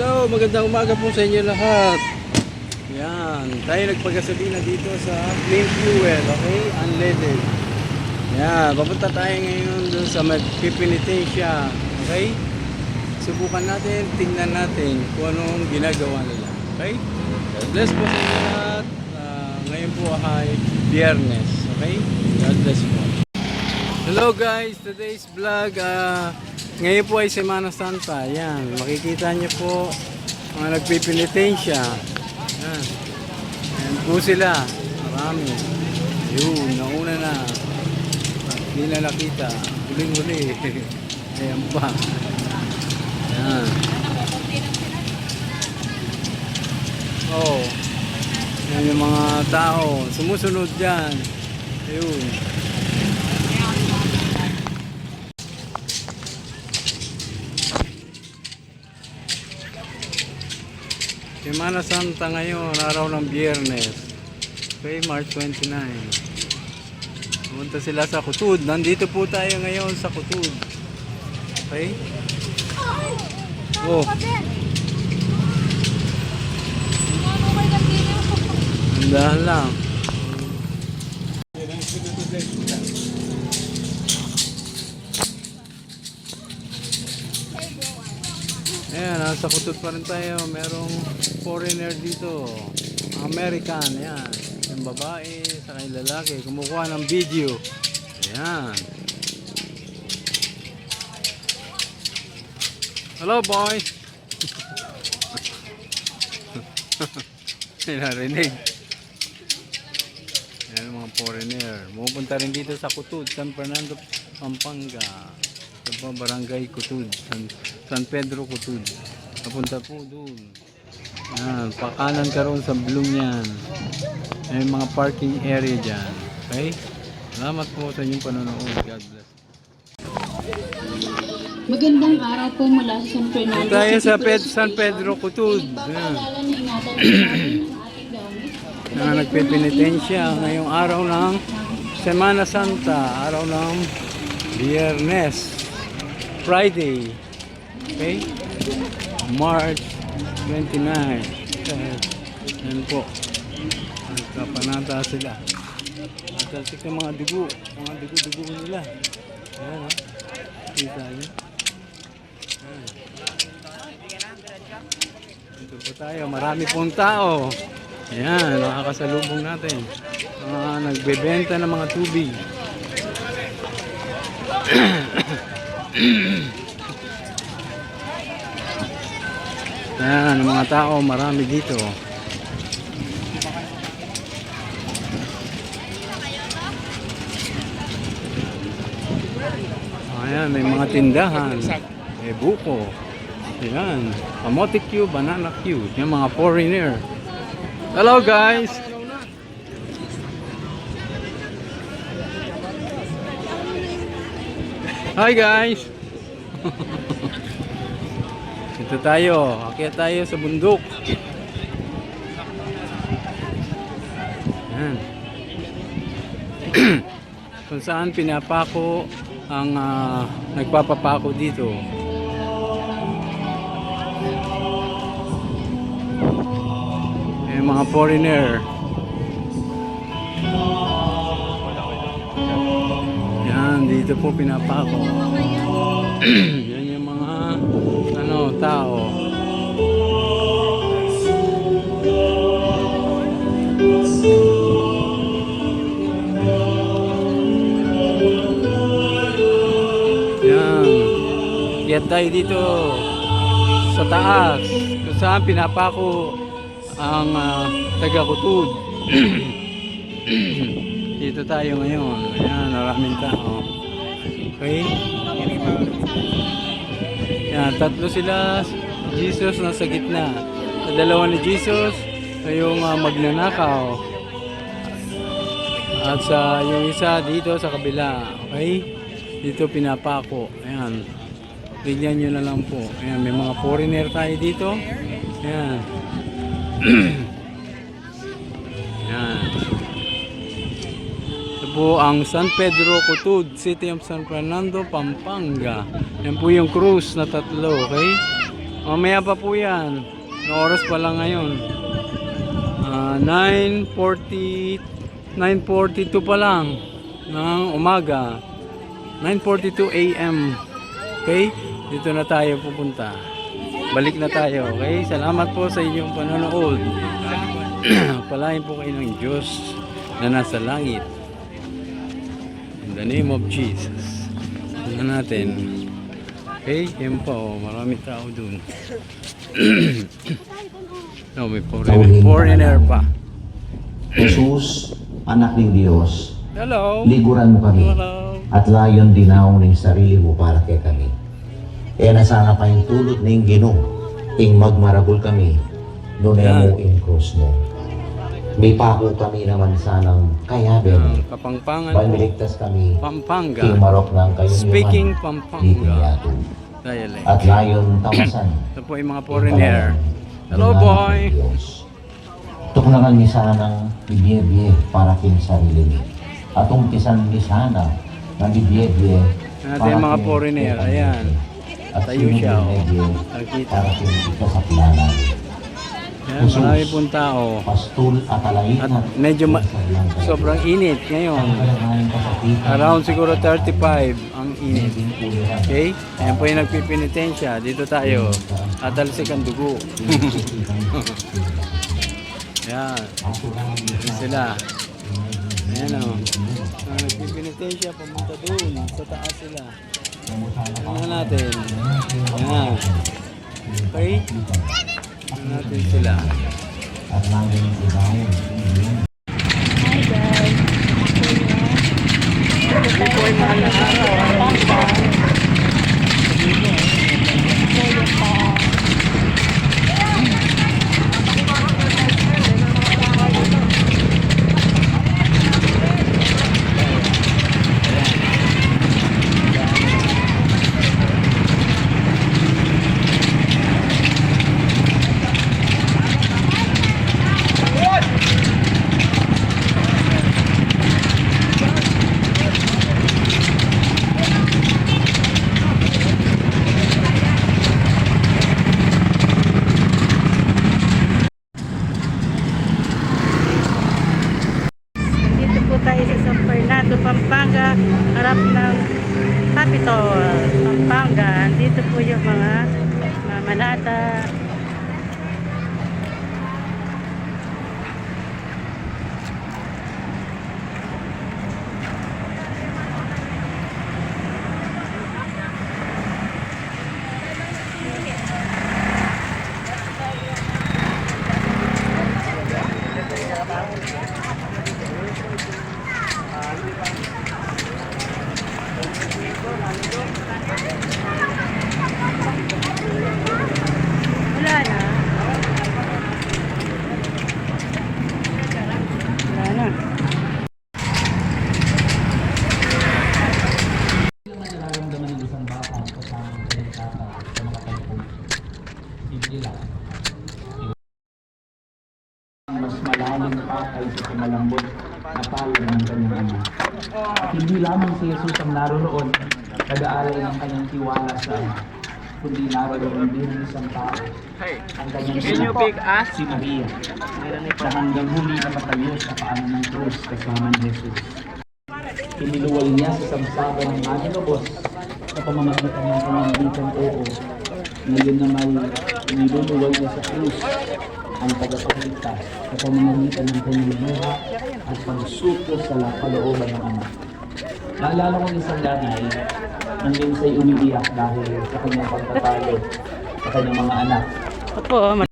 Hello, magandang umaga po sa inyo lahat. Yan, tayo nagpagasolina dito sa Clean Fuel, okay? Unleaded. Yan, papunta tayo ngayon doon sa Magpipinitencia, okay? Subukan natin, tingnan natin kung anong ginagawa nila, okay? God bless po sa inyo lahat. Ah, ngayon po ay biyernes, okay? God bless po. Hello guys, today's vlog, ah, ngayon po ay Semana Santa, yan, makikita niyo po mga nagpipinitensya, yan, yan po sila, marami, yun, nauna na, hindi na nakita, huling-huli, ayan pa, yan, oh, yan yung mga tao, sumusunod dyan, ayun, Semana Santa ngayon, araw ng biyernes. Okay, March 29. Pumunta sila sa Kutud. Nandito po tayo ngayon sa Kutud. Okay? Oh, andahan lang. Ayan, nasa Kutud pa rin tayo. Merong foreigner dito. American, ayan. Yung babae, sa yung lalaki. Kumukuha ng video. Ayan. Hello, boy. Narinig. Ayan mga foreigner. Pupunta rin dito sa Kutud, San Fernando, Pampanga. Sa barangay Kutud, San, San Pedro Kutud. Papunta po doon. Ayan, pakanan ka ron sa Bloom yan. May mga parking area dyan. Okay? Salamat po sa inyong panonood. God bless. Magandang araw po mula sa San Fernando. Tayo sa Ped, San. Pedro Kutud. Gamit. na nagpipinitensya ngayong araw ng Semana Santa, araw ng Biyernes, Friday, okay? March 29. Eh, Yan po. Nagkapanata sila. Natalsik ng mga dugo, mga dugo-dugo nila. Ayan, ha? Kita niyo? Ayan. Dito po tayo, marami pong tao. Ayan, nakakasalubong natin. Mga nagbebenta ng mga tubig. Ayan, ang mga tao, marami dito. Ayan, may mga tindahan. May buko. Ayan, kamote Q, banana Q. Yung mga foreigner. Hello guys! Hi guys! Ito tayo, akyat tayo sa bundok. Yan. Kung saan pinapako ang ah, nagpapapako dito. Yung mga foreigner. Yan, dito po pinapako. tao. Yan. Kaya tayo dito sa taas kung saan pinapako ang ah, taga-kutud. dito tayo ngayon. Ayan, maraming tao. Okay? Yan, tatlo sila. Jesus nasa gitna. Sa dalawa ni Jesus, yung ah, magnanakaw. At sa yung isa dito sa kabila. Okay? Dito pinapako. Ayan. Tignan nyo na lang po. Ayan, may mga foreigner tayo dito. Ayan. po ang San Pedro Cutud, City of San Fernando, Pampanga. Yan po yung cruise na tatlo, okay? Mamaya pa po yan. Na oras pa lang ngayon. Ah, 9.40 9.42 pa lang ng umaga. 9.42 a.m. Okay? Dito na tayo pupunta. Balik na tayo. Okay? Salamat po sa inyong panonood. Palain po kayo ng Diyos na nasa langit. The name of Jesus. Tingnan natin. Okay? Yan pa oh. Marami tao dun. no, may foreigner, foreigner pa. Jesus, anak ng Diyos, Hello. liguran mo kami Hello. at layon dinaw ng sarili mo para kay kami. E nasana pa yung tulot ng ginong, ing magmaragol kami, doon Yan. mo in cross mo. May pako kami naman sanang Ang kayaben, Kapampangan po. panliligtas kami, Pampanga. king marok ng kayo Speaking Pampanga. Dialect. At layon tamasan. Ito po yung mga foreigner. Hello, boy. Tuklangan ni sanang bibiye para king sarili ni. At umpisan ni sana na bibiye Natin mga foreigner. Ayan. At Tayo siya, oh. Nakita. Para king ikasaklanan. Yan, marami pong tao. At At medyo ma- sobrang init ngayon. Around siguro 35 ang init. Okay? Ayan po yung nagpipinitensya. Dito tayo. Atalsik ang dugo. Yan. Yan sila. Ayan o. Ah, nagpipinitensya. Pumunta doon. Sa taas sila. Tingnan natin. Ayan. Okay? Natin sila. At layon ibawin. Hi guys. Ito po ay mahal na araw. Dito po tayo sa San Fernando, Harap ng Capitol, Pampanga. Dito po yung mga mga manata. Wala na. Wala na. nararamdaman ng isang bata kasama ng kanyang tata sa mga panahon. Simple lang. Mas kaysa sa malambot na palo ng kanyang ama. At hindi lamang si Jesus ang naroon, nag-aalay ng kanyang tiwala sa ama, kundi naroon din ang isang tao. Ang kanyang anak, si Maria, na hanggang huli na matayo sa paanan ng krus kasama ni Jesus. Iniluwal niya sa samsaba ng manilobos sa pamamagitan ng kanyang wikang oo. Ngayon naman, iniluluwal niya sa krus ang tagapagligtas sa pamamagitan ng luha at pagsuko sa lapalooban ng Ama. Naalala ko isang nanay, nandun siya'y umiiyak dahil sa kanyang pagtatalo sa kanyang mga anak. Opo,